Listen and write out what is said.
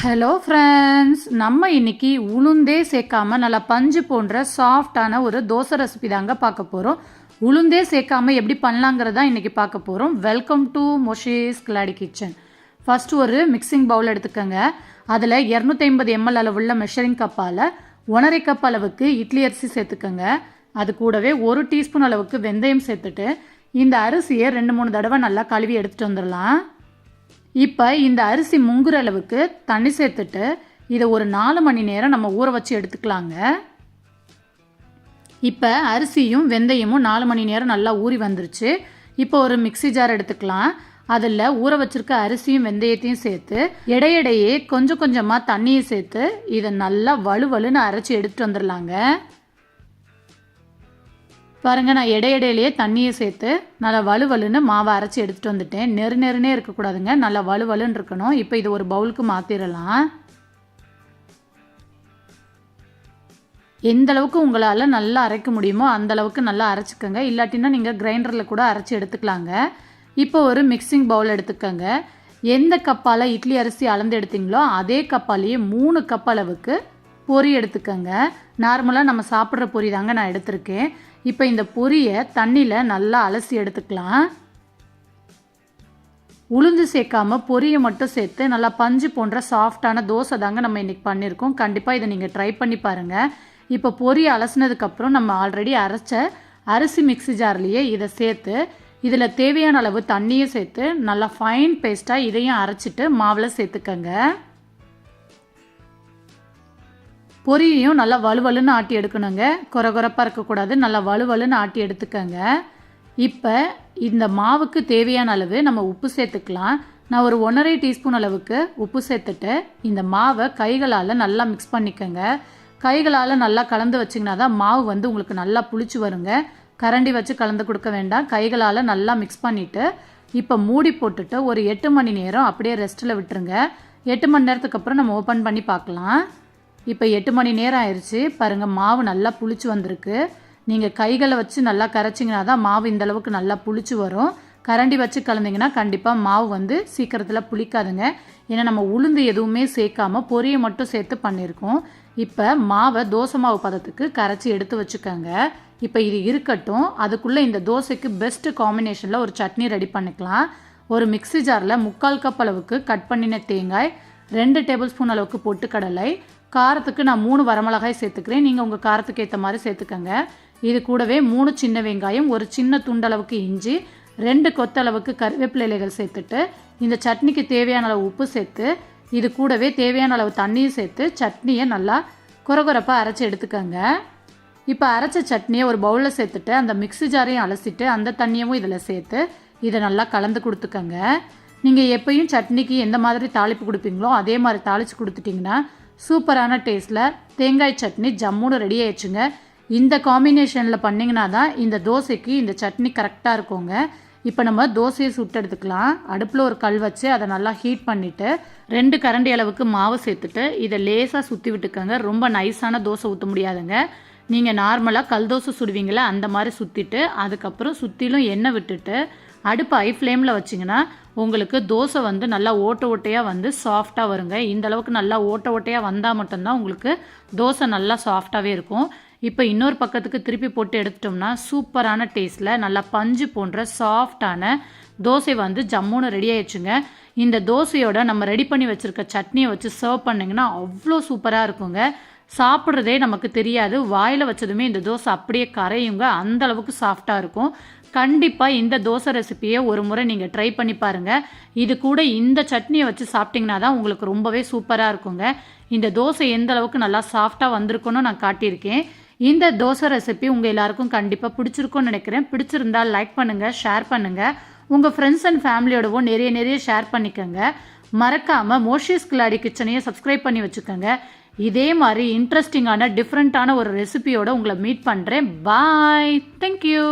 Hello friends நம்ம இன்னைக்கு உளுந்தே சேர்க்காம நல்லா பஞ்சு போன்ற சாஃப்டான ஒரு தோசை ரெசிபி தாங்க பார்க்க போகிறோம் உளுந்தே சேர்க்காம எப்படி பண்ணலாங்கிறதா இன்றைக்கி பார்க்க போகிறோம் வெல்கம் டு மொஷேஸ் கிளாடி கிச்சன் ஃபர்ஸ்ட் ஒரு மிக்சிங் பவுல் எடுத்துக்கோங்க. அதில் இரநூத்தி ஐம்பது எம்எல் அளவுள்ள மெஷரிங் கப்பால் ஒன்றரை கப் அளவுக்கு இட்லி அரிசி சேர்த்துக்கோங்க. அது கூடவே ஒரு டீஸ்பூன் அளவுக்கு வெந்தயம் சேர்த்துட்டு இந்த அரிசியை ரெண்டு மூணு தடவை நல்லா கழுவி எடுத்துகிட்டு வந்துடலாம். இப்போ இந்த அரிசி முங்குற அளவுக்கு தண்ணி சேர்த்துட்டு இதை ஒரு நாலு மணி நேரம் நம்ம ஊற வச்சு எடுத்துக்கலாங்க. இப்போ அரிசியும் வெந்தயமும் நாலு மணி நேரம் நல்லா ஊறி வந்துருச்சு. இப்போ ஒரு மிக்ஸி ஜார் எடுத்துக்கலாம். அதில் ஊற வச்சிருக்க அரிசியும் வெந்தயத்தையும் சேர்த்து இடையிடையே கொஞ்சம் கொஞ்சமாக தண்ணியை சேர்த்து இதை நல்லா வலுவலுன்னு அரைச்சி எடுத்துகிட்டு வந்துடலாங்க பாருங்க நான் இடையிடையிலேயே தண்ணியை சேர்த்து நல்லா வலுவலுன்னு மாவை அரைச்சி எடுத்துகிட்டு வந்துட்டேன். நெரு நெருனே இருக்கக்கூடாதுங்க. நல்லா வலுவலுன்னு இருக்கணும். இப்போ இது ஒரு பவுலுக்கு மாற்றிடலாம் எந்த அளவுக்கு உங்களால் நல்லா அரைக்க முடியுமோ அந்த அளவுக்கு நல்லா அரைச்சிக்கோங்க. இல்லாட்டினா நீங்கள் கிரைண்டரில் கூட அரைச்சி எடுத்துக்கலாங்க. இப்போ ஒரு மிக்சிங் பவுல் எடுத்துக்கோங்க. எந்த கப்பால் இட்லி அரிசி அளந்து எடுத்தீங்களோ அதே கப்பாலேயே மூணு கப் அளவுக்கு பொரி எடுத்துக்கோங்க. நார்மலாக நம்ம சாப்பிட்ற பொரி தாங்க நான் எடுத்திருக்கேன். இப்போ இந்த பொரியை தண்ணியில் நல்லா அலசி எடுத்துக்கலாம். உளுந்து சேர்க்காம பொரியை மட்டும் சேர்த்து நல்லா பஞ்சு போன்ற சாஃப்டான தோசை தாங்க நம்ம இன்றைக்கி பண்ணியிருக்கோம் கண்டிப்பாக இதை நீங்கள் ட்ரை பண்ணி பாருங்கள் இப்போ பொரியை அலசினதுக்கப்புறம் நம்ம ஆல்ரெடி அரைச்ச அரிசி மிக்ஸி ஜார்லேயே இதை சேர்த்து இதில் தேவையான அளவு தண்ணியும் சேர்த்து நல்லா ஃபைன் பேஸ்ட்டாக இதையும் அரைச்சிட்டு மாவில் சேர்த்துக்கங்க. பொரியையும் நல்லா வலுவலுன்னு ஆட்டி எடுக்கணுங்க. குறகுறப்பாக இருக்கக்கூடாது. நல்லா வலுவலுன்னு ஆட்டி எடுத்துக்கோங்க. இப்போ இந்த மாவுக்கு தேவையான அளவு நம்ம உப்பு சேர்த்துக்கலாம். நான் ஒரு ஒன்றரை டீஸ்பூன் அளவுக்கு உப்பு சேர்த்துட்டு இந்த மாவை கைகளால் நல்லா மிக்ஸ் பண்ணிக்கோங்க. கைகளால் நல்லா கலந்து வச்சிங்கன்னா தான் மாவு வந்து உங்களுக்கு நல்லா புளிச்சு வருங்க. கரண்டி வச்சு கலந்து கொடுக்க வேண்டாம். கைகளால் நல்லா மிக்ஸ் பண்ணிவிட்டு இப்போ மூடி போட்டுட்டு ஒரு எட்டு மணி நேரம் அப்படியே ரெஸ்ட்டில் விட்டுருங்க. எட்டு மணி நேரத்துக்கு அப்புறம் நம்ம ஓப்பன் பண்ணி பார்க்கலாம். இப்போ எட்டு மணி நேரம் ஆயிடுச்சு பாருங்கள் மாவு நல்லா புளிச்சு வந்திருக்கு. நீங்கள் கைகளை வச்சு நல்லா கரைச்சிங்கன்னா தான் மாவு இந்தளவுக்கு நல்லா புளிச்சு வரும். கரண்டி வச்சு கலந்தீங்கன்னா கண்டிப்பாக மாவு வந்து சீக்கிரத்தில் புளிக்காதுங்க. ஏன்னா நம்ம உளுந்து எதுவுமே சேர்க்காம பொரியை மட்டும் சேர்த்து பண்ணியிருக்கோம். இப்போ மாவை தோசை மாவு பதத்துக்கு கரைச்சி எடுத்து வச்சுக்கோங்க. இப்போ இது இருக்கட்டும். அதுக்குள்ளே இந்த தோசைக்கு பெஸ்ட்டு காம்பினேஷனில் ஒரு சட்னி ரெடி பண்ணிக்கலாம். ஒரு மிக்ஸி ஜாரில் முக்கால் கப் அளவுக்கு கட் பண்ணின தேங்காய் ரெண்டு டேபிள் ஸ்பூன் அளவுக்கு பொட்டுக்கடலை காரத்துக்கு நான் மூணு வரமிளகாய் சேர்த்துக்கிறேன். நீங்கள் உங்கள் காரத்துக்கு ஏற்ற மாதிரி சேர்த்துக்கோங்க. இது கூடவே மூணு சின்ன வெங்காயம் ஒரு சின்ன துண்டளவுக்கு இஞ்சி ரெண்டு கொத்தளவுக்கு கருவேப்பிலை இலைகள் சேர்த்துட்டு இந்த சட்னிக்கு தேவையான அளவு உப்பு சேர்த்து இது கூடவே தேவையான அளவு தண்ணியும் சேர்த்து சட்னியை நல்லா குறகுறப்பாக அரைச்சி எடுத்துக்கோங்க. இப்போ அரைச்ச சட்னியை ஒரு பவுலில் சேர்த்துட்டு அந்த மிக்ஸி ஜாரையும் அலசிட்டு அந்த தண்ணியவும் இதில் சேர்த்து இதை நல்லா கலந்து கொடுத்துக்கோங்க. நீங்கள் எப்பயும் சட்னிக்கு எந்த மாதிரி தாளிப்பு கொடுப்பீங்களோ அதே மாதிரி தாளித்து கொடுத்துட்டிங்கன்னா சூப்பரான டேஸ்ட்டில் தேங்காய் சட்னி ஜம்முன்னு ரெடி ஆயிடுச்சுங்க. இந்த காம்பினேஷனில் பண்ணிங்கன்னா தான் இந்த தோசைக்கு இந்த சட்னி கரெக்டாக இருக்குங்க. இப்போ நம்ம தோசையை சுட்டு எடுத்துக்கலாம். அடுப்பில் ஒரு கல் வச்சு அதை நல்லா ஹீட் பண்ணிவிட்டு ரெண்டு கரண்டி அளவுக்கு மாவு சேர்த்துட்டு இதை லேசாக சுற்றி விட்டுக்கோங்க. ரொம்ப நைஸான தோசை ஊற்ற முடியாதுங்க. நீங்கள் நார்மலாக கல் தோசை சுடுவீங்களே அந்த மாதிரி சுற்றிட்டு அதுக்கப்புறம் சுற்றிலும் எண்ணெய் விட்டுட்டு அடுப்பு ஐ ஃப்ளேமில் வச்சிங்கன்னா உங்களுக்கு தோசை வந்து நல்லா ஓட்ட ஓட்டையாக வந்து சாஃப்டாக வருங்க. இந்தளவுக்கு நல்லா ஓட்ட ஓட்டையாக வந்தால் மட்டும்தான் உங்களுக்கு தோசை நல்லா சாஃப்டாகவே இருக்கும். இப்போ இன்னொரு பக்கத்துக்கு திருப்பி போட்டு எடுத்துட்டோம்னா சூப்பரான டேஸ்ட்டில் நல்லா பஞ்சு போன்ற சாஃப்டான தோசை வந்து ஜம்முன்னு ரெடி ஆயிடுச்சுங்க. இந்த தோசையோட நம்ம ரெடி பண்ணி வச்சுருக்க சட்னியை வச்சு சர்வ் பண்ணிங்கன்னா அவ்வளோ சூப்பராக இருக்குங்க. சாப்பிட்றதே நமக்கு தெரியாது. வாயில் வச்சதுமே இந்த தோசை அப்படியே கரையுங்க. அந்த அளவுக்கு சாஃப்டாக இருக்கும். கண்டிப்பாக இந்த தோசை ரெசிப்பியை ஒரு முறை நீங்கள் ட்ரை பண்ணி பாருங்கள் இது கூட இந்த சட்னியை வச்சு சாப்பிட்டிங்கன்னா தான் உங்களுக்கு ரொம்பவே சூப்பராக இருக்குங்க. இந்த தோசை எந்த அளவுக்கு நல்லா சாஃப்டாக வந்திருக்குன்னு நான் காட்டியிருக்கேன். இந்த தோசை ரெசிபி உங்கள் எல்லாருக்கும் கண்டிப்பாக பிடிச்சிருக்கும்னு நினைக்கிறேன். பிடிச்சிருந்தால் லைக் பண்ணுங்கள் ஷேர் பண்ணுங்கள் உங்கள் ஃப்ரெண்ட்ஸ் அண்ட் ஃபேமிலியோடவும் நிறைய நிறைய ஷேர் பண்ணிக்கோங்க. மறக்காமல் மோஷிஸ் கிளாடி கிச்சனையும் சப்ஸ்கிரைப் பண்ணி வச்சுக்கோங்க. இதே மாதிரி இன்ட்ரெஸ்டிங்கான டிஃப்ரெண்ட்டான ஒரு ரெசிபியோட உங்களை மீட் பண்ணுறேன் பாய் தேங்க்யூ